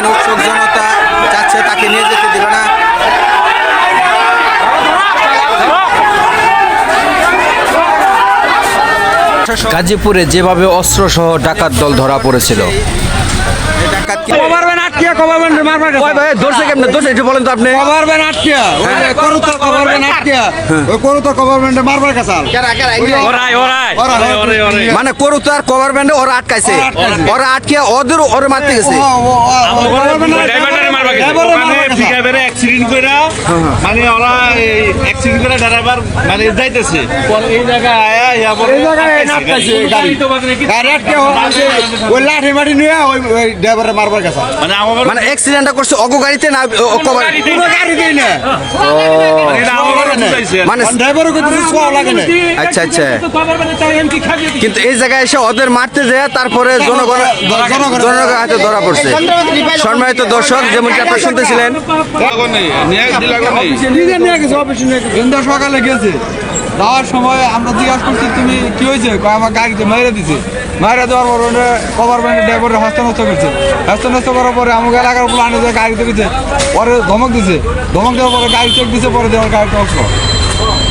দেখেন উৎসুক জনতা যাচ্ছে তাকে নিয়ে যেতে দিল না। গাজীপুরে যেভাবে অস্ত্র সহ ডাকাত দল ধরা পড়েছিল। ডাকাত আটকিয়া কভারবেন মারবার ওই ভাই ধরছে কেমনে? ধরছে একটু বলেন তো আপনি। কভারবেন আটকিয়া ওই যে করুতর আটকিয়া ওই মারবার কাছাল ওরাই ওরাই। ওরাই ওরাই ওরাই। মানে করু তো আর কভার ব্যান্ডে ওরা আটকাইছে। ওরা আটকাইছে। ওরা আটকে ওদের ওরে মারতে গেছে। মানে ওরা এই অ্যাক্সিডেন্ট করে ড্রাইভার মানে যাইতেছে। এই জায়গায় আয়া ইয়া পরে এই জায়গায় গাড়ি। গাড়ি আটকে ওই লাঠি মাটি নিয়ে ওই ড্রাইভারে মারবার কাছাল মানে মানে অ্যাক্সিডেন্টটা করছে অগো গাড়িতে না কভার পুরো গাড়ি দেই না। মানে ড্রাইভারও কিন্তু ছোঁয়া লাগে না। আচ্ছা আচ্ছা কিন্তু এই জায়গায় এসে ওদের মারতে যায় তারপরে জনগণ জনগণ- হাতে ধরা পড়ছে। সম্মানিত দর্শক যেমনটি আপনারা শুনতেছিলেন। সকালে গেছে। যাওয়ার সময় আমরা জিজ্ঞাসা করছি তুমি কি হয়েছে? কয় আমার গাড়িতে মাইরে দিছে। মাইরে দেওয়ার পর ওটা কভার ব্যান্ডের ড্রাইভারে হস্তানস্ত করছে। হস্তানস্ত করার পরে আমাকে এলাকার উপর আনে যে গাড়িতে গেছে পরে ধমক দিছে। ধমক দেওয়ার পরে গাড়ি চেক দিছে পরে দেওয়ার গাড়িতে অস্ত্র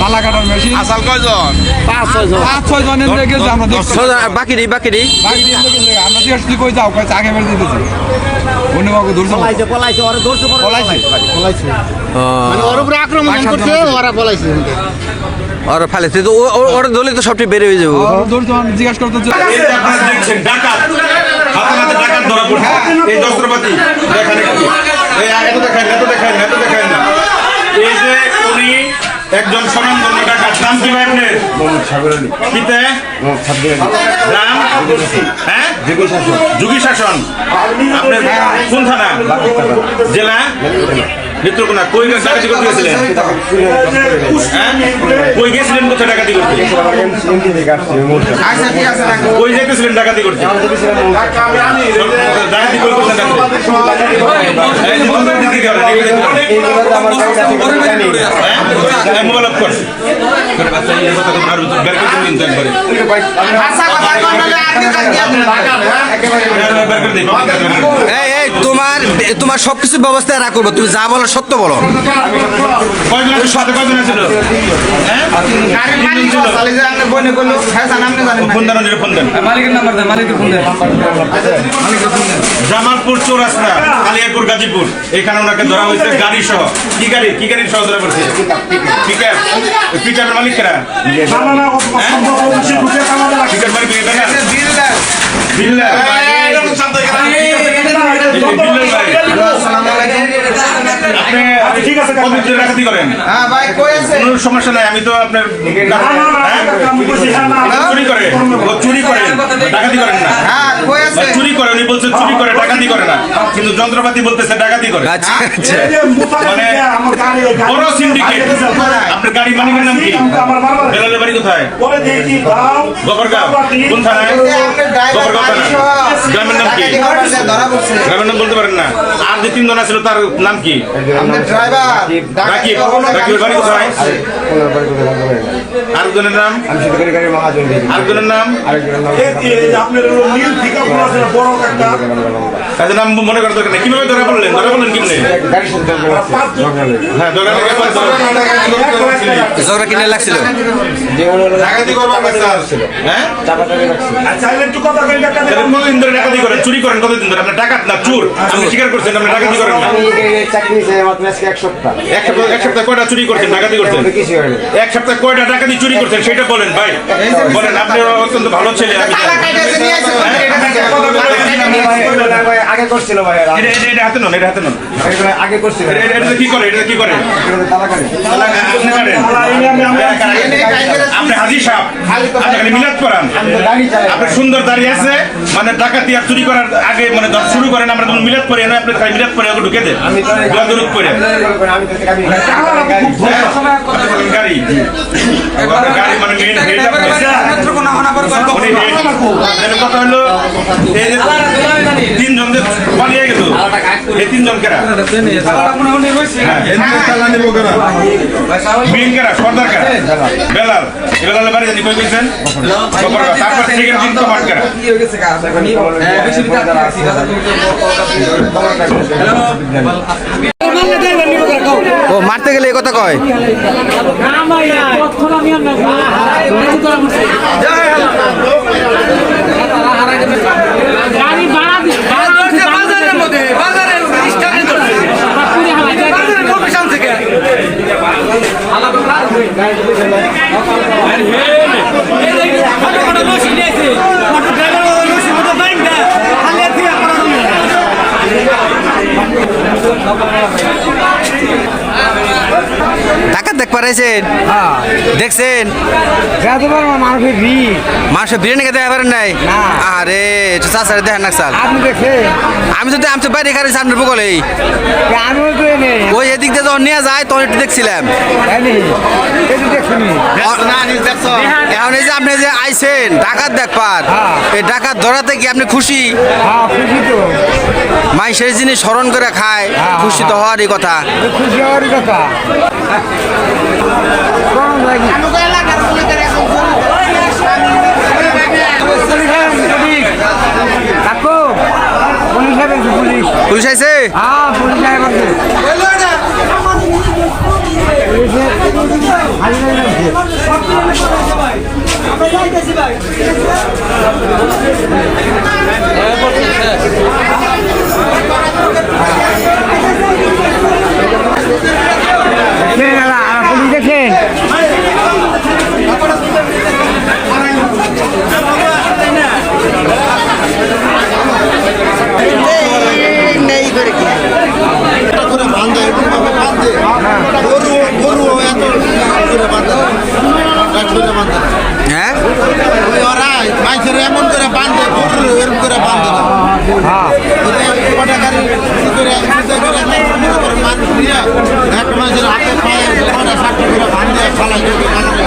তালা কাটার মেশিন আসাল কয়জন? পাঁচ ছয় জন। এনে গেছে আমরা দেখছি সদা- বাকি নেই বাকি নেই। গাড়ি দিয়ে এনে গেছে আমরা জিজ্ঞাসা তুই কই যাও কয়েছে আগে মেরে দিতেছে অন্য বাবু ধরছে পলাইছে ওর উপরে আক্রমণ করছে ওরা বলাইছে ওরা ফেলেছে তো ওরা ধরলে তো সবটি বেড়ে হয়ে যাব। ধরছে জিজ্ঞাসা করতে এই যে আপনারা দেখছেন ডাকাত। হাতে হাতে ডাকাত ধরা পড়ছে। এই যন্ত্রপাতি দেখেন একটু। এই এত দেখেন এত দেখেন এত দেখেন না। এই যে উনি একজন স্বনামধন্য ডাকাত। নাম কি ভাই আপনার? কিতে? নাম? হ্যাঁ? যুগী শাসন আপনার কোন থানা? জেলা? নেত্রকোনা কই ডাকাতি করতে গেছিলেন? হ্যাঁ? কই গেছিলেন কোথায় ডাকাতি করতে? কই যেতেছিলেন ডাকাতি করতে? ডাকাতি কই করতেন তোমার তোমার সবকিছু ব্যবস্থা রাখব তুমি যা বলো সত্য বলো? হ্যাঁ? জামালপুর চৌরাস্তা কালিয়াপুর গাজীপুর এখানে ওনাকে ধরা হয়েছে গাড়ি সহ কি গাড়ি কি গাড়ি সহ ধরা পড়ছে পিকআপ পিকআপের মালিক কারা পিকআপ মালিক কারা? বিল্লাল ভাই। আপনি ঠিক আছে ডাকাতি করেন। কোনো সমস্যা নাই আমি তো আপনার হ্যাঁ? চুরি করে চুরি করে। ডাকাতি করেন না। বা চুরি করে উনি বলছে চুরি করে ডাকাতি করে না। কিন্তু যন্ত্রপাতি বলতেছে ডাকাতি করে। আচ্ছা আচ্ছা। মানে বড় সিন্ডিকেট আপনার গাড়ি মালিকের নাম কি? বেলালের বাড়ি কোথায়? গবরগাঁও। কোন থানায়? গবরগাঁও থানা গ্রামের নাম কি? গ্রামের নাম বলতে পারেন না। আর যে তিনজন আছিল তার নাম কি? আরেকজনের নাম? আরেকজনের নাম? তাদের নাম মনে করার দরকার কীভাবে ধরা পড়লেন? ধরা পড়লেন কিমনে হ্যাঁ ঝগড়া কিনে লাগছিল। হ্যাঁ? করেন চুরি করেন কতদিন ধরে? আপনার ডাকাত না চুর? আপনি স্বীকার করছেন আপনি ডাকাতি করেন না। এক সপ্তাহ। এক সপ্তাহ কয়টা চুরি করছেন ডাকাতি করছেন? এক সপ্তাহ কয়টা ডাকাতি চুরি করছেন সেটা বলেন ভাই। বলেন আপনি অত্যন্ত ভালো ছেলে আমি আগে করছিল ভাই এটা এটা- এটা হাতে নন এটা হাতে নন। আগে করছিল। এটা- এটা- এটা কি করে এটা কি করে? তালাকানি আপনি করেন? আপনি হাজি সাহেব আপনি খালি মিলাদ করান। আপনার সুন্দর দাঁড়িয়ে আছে মানে ডাকাতি আর চুরি করার আগে মানে ধর শুরু করেন আমরা মিলাদ পরে না আপনি খালি মিলাদ পরে ওকে ঢুকে দেন। দোয়া দরুদ গাড়ি। গাড়ি মানে হেড আপনি। উনি head। এর কথা হলো এই যে তিনজন যে পালিয়ে গেল এই তিনজন কেরা? কেরা? সর্দার কেরা? বেলাল। বেলালের বাড়ি জানি কই কইছেন তারপর সেকেন্ড দিন কমান্ড কেরা? ও মারতে গেলে এই কথা কয় বাজারের novamente. দেখ পারাইছেন? দেখছেন? যাতে পারব মানুষের ভিড়। মানুষের বিরিয়ানি খেতে পারেন নাই? আরে চাচারে দেখেন না চাল আপনি আমি তো আমি তো বাইরে খাই সামনে তো ওই এদিক দিয়ে যখন নিয়ে যায় তখন একটু দেখছিলাম। এখন এই যে আপনি যে আইছেন ডাকাত দেখবার হ্যাঁ। এই ডাকাত ধরাতে কি আপনি খুশি? হ্যাঁ তো। মাইসের জিনিস স্মরণ করে খায়। হ্যাঁ, খুশি তো হওয়ারই কথা। খুশি হওয়ার কথা। পুলিশ আইছে? হ্যাঁ পুলিশ আইবে পুলিশ দেখেন করে বাঁধে এরকম ভাবে বাঁধে গরু গরু এত করে বাঁধে না। এক করে বাঁধে না। হ্যাঁ ওই ওরা মাইসের এমন করে বাঁধে গরু এরকম করে বাঁধে না হ্যাঁ করে মনে করে মানুষ নিয়ে এক মাসের হাতে পায়ে কটা ষাটটি করে বাঁধে ফালাই দিয়ে বাজারে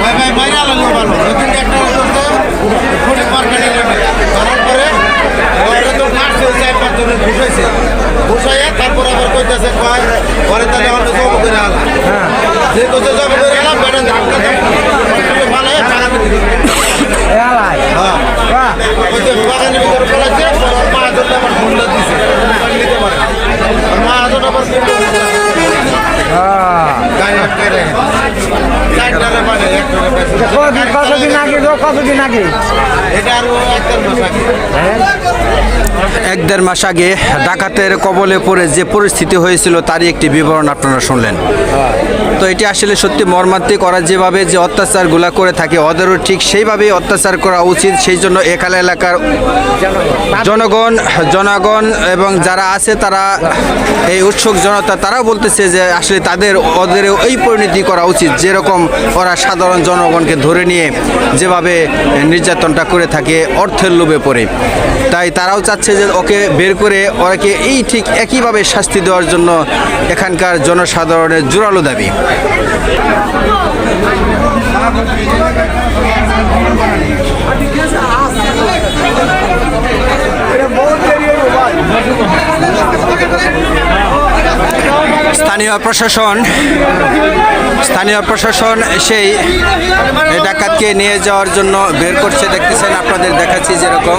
ভাই ভাই বাইরে আলাদা ভালো ওদিন একটা করতে ফোনে মার্কেটে নেবে ধরার পরে ওরা তো মারছে চার পাঁচ জনের ঘুষাইছে ঘুষাইয়া তারপর আবার কইতেছে কয় পরে তাহলে অন্য জব করে আলা যে কোথাও জব করে আলা বেটা ধাক্কা ভালো বাগানে দিকে এলাই হ্যাঁ বাহ ওই যে বাগানের ভিতরে পড়াচ্ছে মা আদর আবার ফোনটা দিছে নিতে পারে আর মা আদর আবার হ্যাঁ গায়ে করে চারটারে মানে একটারে কতদিন কতদিন আগে গো কতদিন আগে এটা আর ও একটার মাস আগে এক দেড় মাস আগে ডাকাতের কবলে পড়ে যে পরিস্থিতি হয়েছিল, তারই একটি বিবরণ আপনারা শুনলেন। তো এটি আসলে সত্যি মর্মান্তিক। ওরা যেভাবে যে অত্যাচারগুলা করে থাকে, ওদেরও ঠিক সেইভাবেই অত্যাচার করা উচিত। সেই জন্য এখানে এলাকার জনগণ জনগণ এবং যারা আছে তারা এই উৎসুক জনতা, তারাও বলতেছে যে আসলে তাদের ওদের এই পরিণতি করা উচিত। যেরকম ওরা সাধারণ জনগণকে ধরে নিয়ে যেভাবে নির্যাতনটা করে থাকে, অর্থের লোভে পড়ে। তাই তারাও চাচ্ছে যে ওকে বের করে ওরাকে এই ঠিক একইভাবে শাস্তি দেওয়ার জন্য এখানকার জনসাধারণের জোরালো দাবি। স্থানীয় প্রশাসন স্থানীয় প্রশাসন সেই ডাকাতকে নিয়ে যাওয়ার জন্য বের করছে। দেখতেছেন, আপনাদের দেখাচ্ছি যেরকম।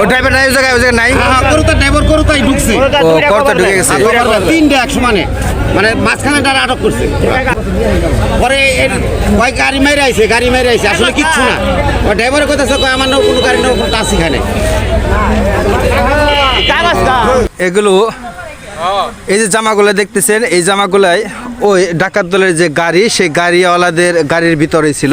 ও ড্রাইভার নাই ওই জায়গায় ওই জায়গায় নাই? হ্যাঁ ড্রাইভার করুতাই ঢুকছে। ঢুকে গেছে। তিনটা এক সমানে মানে মাঝখানে তারা আটক করছে। পরে কয় গাড়ি মেরে আইছে গাড়ি মেরে আইছে আসলে কিচ্ছু না। কয় আমার নাও কোনো গাড়ি নাও কোনো আছে এখানে। এগুলো এই যে জামাগুলো দেখতেছেন এই জামাগুলাই ওই ডাকাত দলের যে গাড়ি সেই গাড়িওয়ালাদের গাড়ির ভিতরে ছিল।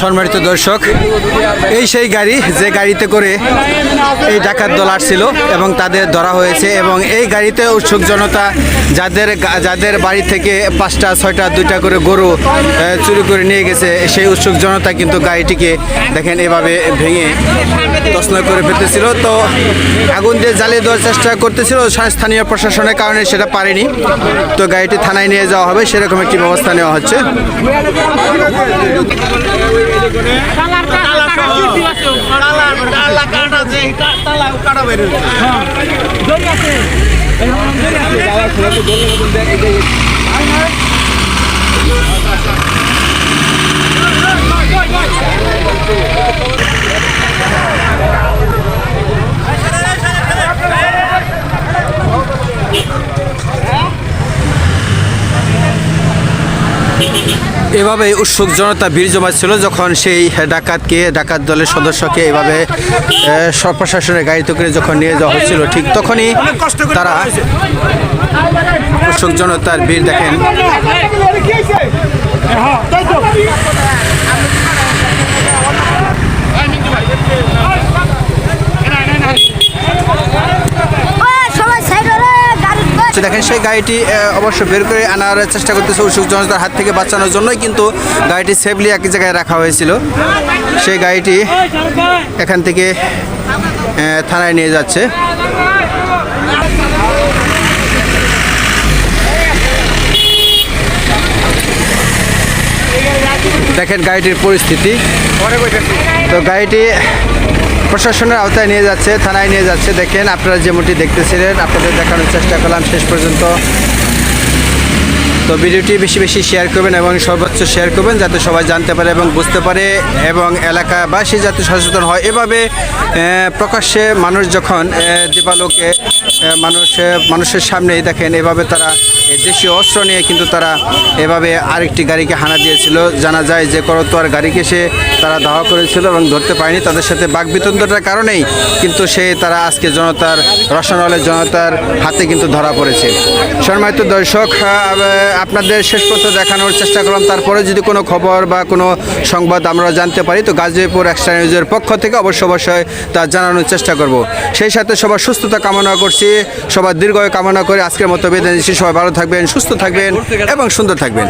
সম্মানিত দর্শক, এই সেই গাড়ি যে গাড়িতে করে এই ডাকাত দল আসছিল এবং তাদের ধরা হয়েছে এবং এই গাড়িতে উৎসুক জনতা যাদের যাদের বাড়ি থেকে পাঁচটা, ছয়টা, দুইটা করে গরু চুরি করে নিয়ে গেছে, সেই উৎসুক জনতা কিন্তু গাড়িটিকে দেখেন এভাবে ভেঙে তছনয় করে ফেলতেছিল। তো আগুন দিয়ে জ্বালিয়ে দেওয়ার চেষ্টা করতেছিল, স্থানীয় প্রশাসনের কারণে সেটা পারেনি। তো গাড়িটি থানায় নিয়ে যাওয়া হবে, সেরকম একটি ব্যবস্থা নেওয়া হচ্ছে। Yeah. এভাবে উৎসুক জনতা বীর জমাচ্ছিল যখন সেই ডাকাতকে ডাকাত দলের সদস্যকে এভাবে প্রশাসনের গাড়িতে করে যখন নিয়ে যাওয়া হচ্ছিল ঠিক তখনই তারা উৎসুক জনতার বীর দেখেন। ওই সবাই সাইড হলে গাড়ি তো দেখেন সেই গাড়িটি অবশ্য বের করে আনার চেষ্টা করতেছে উৎসুক জনতার হাত থেকে বাঁচানোর জন্যই, কিন্তু গাড়িটি সেফলি এক জায়গায় রাখা হয়েছিল। সেই গাড়িটি এখান থেকে থানায় নিয়ে যাচ্ছে। দেখেন গাড়িটির পরিস্থিতি। তো গাড়িটি প্রশাসনের আওতায় নিয়ে যাচ্ছে থানায় নিয়ে যাচ্ছে। দেখেন আপনারা যেমনটি দেখতেছিলেন আপনাদের দেখানোর চেষ্টা করলাম শেষ পর্যন্ত। তো ভিডিওটি বেশি বেশি শেয়ার করবেন এবং সর্বোচ্চ শেয়ার করবেন যাতে সবাই জানতে পারে এবং বুঝতে পারে এবং এলাকাবাসী যাতে সচেতন হয়। এভাবে প্রকাশ্যে মানুষ যখন আহ, দিবালোকে মানুষ মানুষের সামনেই দেখেন এভাবে তারা দেশীয় অস্ত্র নিয়ে কিন্তু তারা এভাবে আরেকটি গাড়িকে হানা দিয়েছিল। জানা যায় যে করতোয়ার গাড়িকে সে তারা ধাওয়া করেছিল এবং ধরতে পারেনি। তাদের সাথে বাঘ বাকবিতণ্ডার কারণেই কিন্তু সে তারা আজকে জনতার রসনলের জনতার হাতে কিন্তু ধরা পড়েছে। সম্মানিত দর্শক আপনাদের শেষ পর্যন্ত দেখানোর চেষ্টা করলাম। তারপরে যদি কোনো খবর বা কোনো সংবাদ আমরা জানতে পারি, তো গাজীপুর এক্সট্রা নিউজের পক্ষ থেকে অবশ্য অবশ্যই তা জানানোর চেষ্টা করব। সেই সাথে সবার সুস্থতা কামনা করছি। সবার দীর্ঘ কামনা করে আজকের মতো বেঁধে নিচ্ছি। সবাই ভালো থাকবেন সুস্থ থাকবেন এবং সুন্দর থাকবেন।